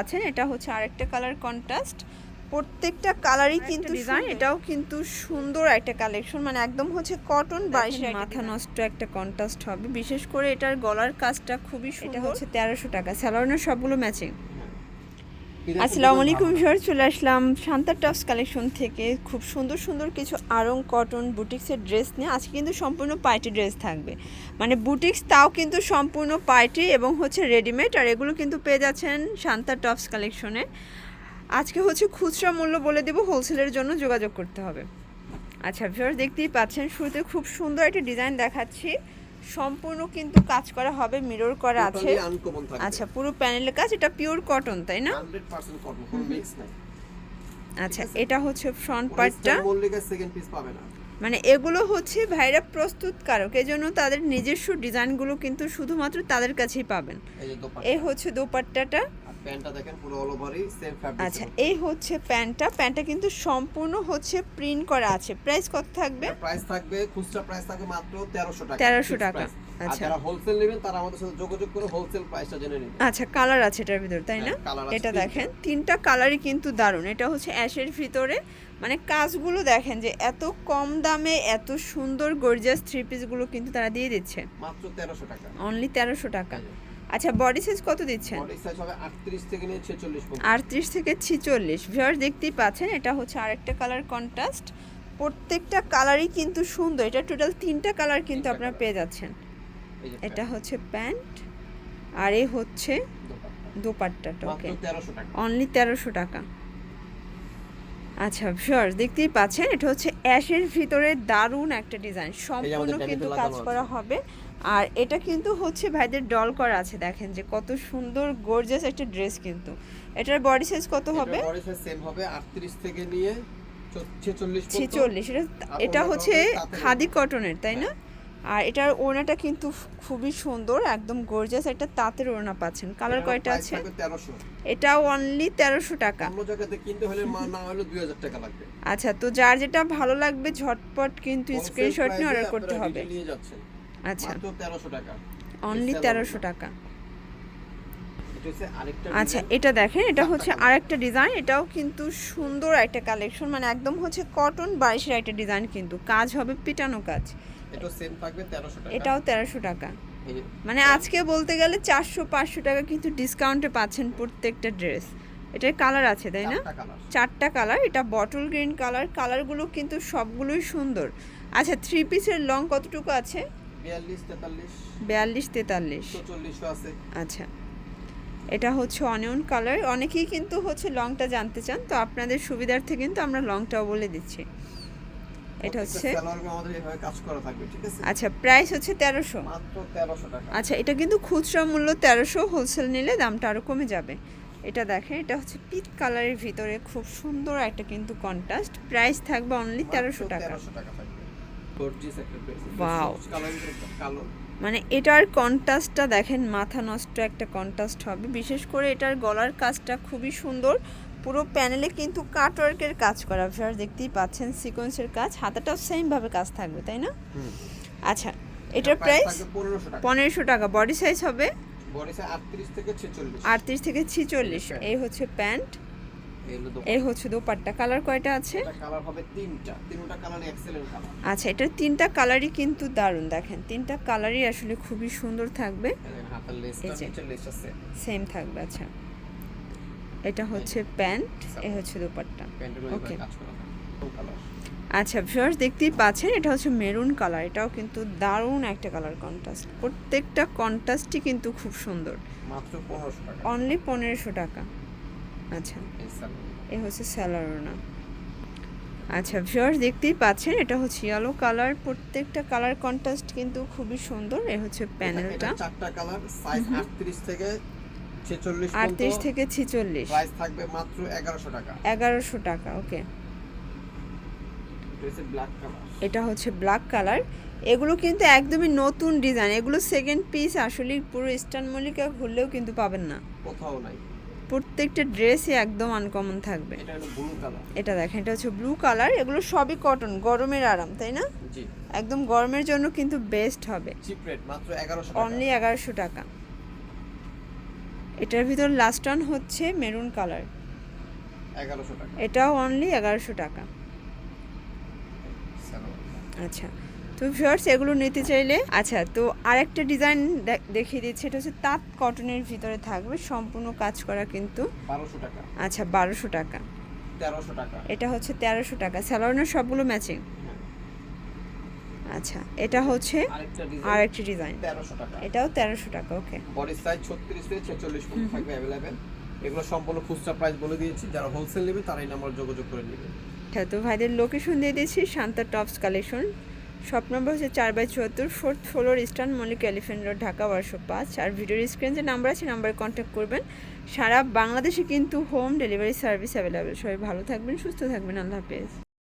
আছেন এটা হচ্ছে আরেকটা কালার কন্ট্রাস্ট প্রত্যেকটা কালারই কিন্তু ডিজাইন এটাও কিন্তু সুন্দর একটা কালেকশন মানে একদম হচ্ছে কটন বাইশের মাথা নষ্ট একটা কন্ট্রাস্ট হবে। বিশেষ করে এটার গলার কাজটা খুবই সুন্দর। এটা হচ্ছে তেরোশো টাকা। স্যালোনের সবগুলো ম্যাচিং আসসালামু আলাইকুম স্যার চলে আসলাম শান্তা টপস কালেকশন থেকে। খুব সুন্দর সুন্দর কিছু আরং কটন বুটিক্সের ড্রেস নিয়ে। আজকে কিন্তু সম্পূর্ণ পার্টি ড্রেস থাকবে। মানে বুটিক্স তাও কিন্তু সম্পূর্ণ পার্টি এবং হচ্ছে রেডিমেড আর এগুলো কিন্তু পেয়ে যাচ্ছেন শান্তা টপস কালেকশনে। আজকে হচ্ছে খুচরা মূল্য বলে দেবো হোলসেলের জন্য যোগাযোগ করতে হবে। আচ্ছা ভিউয়ার দেখতেই পাচ্ছেন শুরুতে খুব সুন্দর একটা ডিজাইন দেখাচ্ছি। সম্পূর্ণ কিন্তু কাজ করা হবে মিরর করা আছে। আচ্ছা পুরো প্যানেলের কাজ এটা পিওর কটন তাই না? 100% কটন কোনো মিক্স নাই। আচ্ছা এটা হচ্ছে ফ্রন্ট পার্টটা সেকেন্ড পিস পাবে না। মানে এগুলো হচ্ছে ভাইরা প্রস্তুতকারক। জন্য তাদের নিজস্ব ডিজাইনগুলো কিন্তু শুধুমাত্র তাদের কাছেই পাবেন। এই এই হচ্ছে দোপাট্টাটা। আচ্ছা এই হচ্ছে প্যান্টটা। প্যান্টটা কিন্তু সম্পূর্ণ হচ্ছে প্রিন্ট করা আছে। প্রাইস কত থাকবে? প্রাইস থাকবে খুচরা প্রাইস থাকবে মাত্র তেরোশো টাকা। তেরোশো টাকা। আর আচ্ছা। যারা হোলসেল নেবেন তারা আমাদের সাথে যোগাযোগ করে হোলসেল প্রাইসটা জেনে নেবেন। আচ্ছা কালার আছে এটার ভিতর তাই না? হ্যাঁ, এটা দেখেন তিনটা কালারই কিন্তু দারুণ। এটা হচ্ছে অ্যাশের ভিতরে। মানে কাজগুলো দেখেন যে এত কম দামে এত সুন্দর গর্জিয়াস থ্রি পিসগুলো কিন্তু তারা দিয়ে দিচ্ছে। মাত্র 1300 টাকা। অনলি তেরোশো টাকা। আচ্ছা বডি সাইজ কত দিচ্ছেন? বডি সাইজ হবে 38 থেকে 46 পর্যন্ত। আটত্রিশ থেকে ছিচল্লিশ। ভিউয়ার দেখতেই পাচ্ছেন এটা হচ্ছে আরেকটা কালার কন্ট্রাস্ট প্রত্যেকটা কালারই কিন্তু সুন্দর। এটা টোটাল তিনটা কালার কিন্তু আপনারা পেয়ে যাচ্ছেন। এটা হচ্ছে প্যান্ট আর এ হচ্ছে দোপাট্টা। দোপাট্টাটা ওকে। অনলি তেরোশো টাকা। আচ্ছা ভিউয়ার দেখতেই পাচ্ছেন এটা হচ্ছে অ্যাশের ভিতরে দারুণ একটা ডিজাইন। সম্পূর্ণ কিন্তু কাজ করা হবে। আর এটা কিন্তু হচ্ছে ভাইদের ডল করা আছে দেখেন যে কত সুন্দর গর্জিয়াস একটা ড্রেস কিন্তু। এটার বডি সাইজ কত হবে? বডি সাইজ সেম হবে 38 থেকে নিয়ে 46 পর্যন্ত। ছেচল্লিশ এটা হচ্ছে খাদি কটনের তাই না? আর এটার ওড়নাটা কিন্তু খুবই সুন্দর একদম গর্জিয়াস একটা তাঁতের ওড়না পাচ্ছেন। কালার কয়টা আছে? থাকবে 1300 এটাও অনলি তেরোশো টাকা। অন্য জায়গাতে কিনতে হলে মা না হলে 2000 টাকা লাগবে। আচ্ছা তো যার যেটা ভালো লাগবে ঝটপট কিন্তু স্ক্রিনশট নিয়ে অর্ডার করতে হবে। আচ্ছা। মাত্র 1300 টাকা। অনলি তেরোশো টাকা। এটা আচ্ছা এটা দেখেন এটা হচ্ছে colour। আরেকটা ডিজাইন এটাও কিন্তু সুন্দর একটা কালেকশন মানে একদম হচ্ছে কটন বাইশের একটা ডিজাইন কিন্তু। কাজ হবে পিটানো কাজ। এটাও সেম থাকবে 1300 টাকা। এটাও তেরোশো টাকা। মানে আজকে বলতে গেলে চারশো পাঁচশো টাকা কিন্তু ডিসকাউন্টে পাচ্ছেন প্রত্যেকটা ড্রেস এটার কালার আছে তাই না? চারটা কালার এটা বটল গ্রিন কালার কালারগুলো কিন্তু সবগুলোই সুন্দর। আচ্ছা থ্রি পিসের লং কতটুকু আছে? বিয়াল্লিশ তেতাল্লিশ। 44 আছে। আচ্ছা এটা হচ্ছে অনিয়ন কালার অনেকেই কিন্তু হচ্ছে লংটা জানতে চান তো আপনাদের সুবিধার্থে কিন্তু আমরা লংটাও বলে দিচ্ছি। এটা হচ্ছে আচ্ছা প্রাইস হচ্ছে তেরোশো। মাত্র 1300 টাকা। আচ্ছা এটা কিন্তু খুচরা মূল্য তেরোশো হোলসেল নিলে দামটা আরও কমে যাবে। এটা দেখেন এটা হচ্ছে পিট কালারের ভিতরে খুব সুন্দর একটা কিন্তু কন্ট্রাস্ট প্রাইস থাকবে অনলি তেরোশো টাকা। 1300 টাকা থাকবে। গর্জিয়াস একটা ড্রেস Wow. কালারের একটা কালো। মানে এটার কন্ট্রাস্টটা দেখেন মাথা নষ্ট একটা কন্ট্রাস্ট হবে। বিশেষ করে এটার গলার কাজটা খুবই সুন্দর। পুরো প্যানেলে কিন্তু কাটওয়ার্কের কাজ করা ভিউয়ার দেখতেই পাচ্ছেন সিকোয়েন্সের কাজ হাতাটাও সেমভাবে কাজ থাকবে তাই না? আচ্ছা এটার প্রাইস 1500 টাকা। পনেরোশো টাকা। বডি সাইজ হবে? বডি সাইজ 38 থেকে 46 আটত্রিশ থেকে ছিচল্লিশ। এই হচ্ছে প্যান্ট এই হচ্ছে দোপাট্টা। কালার কয়টা আছে? এটা কালার হবে তিনটা। তিনটা কালার এক্সেলেন্ট কালার আচ্ছা এটার তিনটা কালারই কিন্তু দারুণ দেখেন। তিনটা কালারই আসলে খুবই সুন্দর থাকবে। সেম থাকবে আচ্ছা। এটা হচ্ছে প্যান্ট এ হচ্ছে দোপাট্টা। কালার আচ্ছা ভিউয়ার্স দেখতেই পাচ্ছেন এটা হচ্ছে মেরুন কালার এটাও কিন্তু দারুণ একটা কালার কন্ট্রাস্ট প্রত্যেকটা কন্ট্রাস্টই কিন্তু খুব সুন্দর। মাত্র 1500 টাকা। অনলি পনেরোশো টাকা। আচ্ছা এ হচ্ছে স্যালারোনা আচ্ছা ভিউয়ার্স দেখতেই পাচ্ছেন এটা হচ্ছে ইয়েলো কালার প্রত্যেকটা কালার কন্ট্রাস্ট কিন্তু খুবই সুন্দর এ হচ্ছে প্যানেলটা। চারটা কালার সাইজ 38 থেকে 46 আটত্রিশ থেকে ছিচল্লিশ। প্রাইস থাকবে মাত্র 1100 টাকা। এগারোশো টাকা ওকে এটা হচ্ছে ব্ল্যাক কালার এগুলো কিন্তু একদমই নতুন ডিজাইন এগুলো সেকেন্ড পিস আসলে পুরো ইস্টার্ন মল্লিকা ঘুরলেও কিন্তু পাবেন না। কোথাও নাই। প্রত্যেকটা ড্রেসই একদম আনকমন থাকবে। এটা দেখেন এটা হচ্ছে ব্লু কালার এগুলো সবই কটন গরমের আরাম তাই না? একদম গরমের জন্য কিন্তু বেস্ট হবে। চিপ রেট মাত্র 1100 টাকা। অনলি এগারোশো টাকা। এটার ভিতর লাস্ট ওয়ান হচ্ছে মেরুন কালার এটাও অনলি এগারোশো টাকা। আচ্ছা তো ভিউয়ার্স এগুলো নিতে চাইলে আচ্ছা তো আরেকটা ডিজাইন দেখিয়ে দিচ্ছি। এটা হচ্ছে তাঁত কটনের ভিতরে থাকবে সম্পূর্ণ কাজ করা কিন্তু টাকা। আচ্ছা বারোশো টাকা। তেরোশো টাকা। এটা হচ্ছে তেরোশো টাকা। স্যালোনের সবগুলো ম্যাচিং। আচ্ছা এটা হচ্ছে আরেকটা আর ডিজাইন একটি ডিজাইন এটাও তেরোশো টাকা ওকে বডি সাইজ ছত্রিশ থেকে ছেচল্লিশ পর্যন্ত থাকবে অ্যাভেলেবেল এগুলো সম্পূর্ণ খুচরা প্রাইস বলে দিয়েছি। যারা হোলসেল নেবে তারাই নাম্বার যোগাযোগ করে নেবে। আচ্ছা তো ভাইদের লোকেশন দিয়ে দিয়েছি Shanta tops collection. Shop number হচ্ছে চার বাই চুয়াত্তর fourth floor Eastern Mallick Elephant Road Dhaka বারোশো পাঁচ। আর ভিডিওর স্ক্রিন যে নাম্বার আছে নাম্বারে কন্ট্যাক্ট করবেন। সারা বাংলাদেশে কিন্তু হোম ডেলিভারি সার্ভিস অ্যাভেলেবেল সবাই ভালো থাকবেন সুস্থ থাকবেন। আল্লাহ হাফেজ।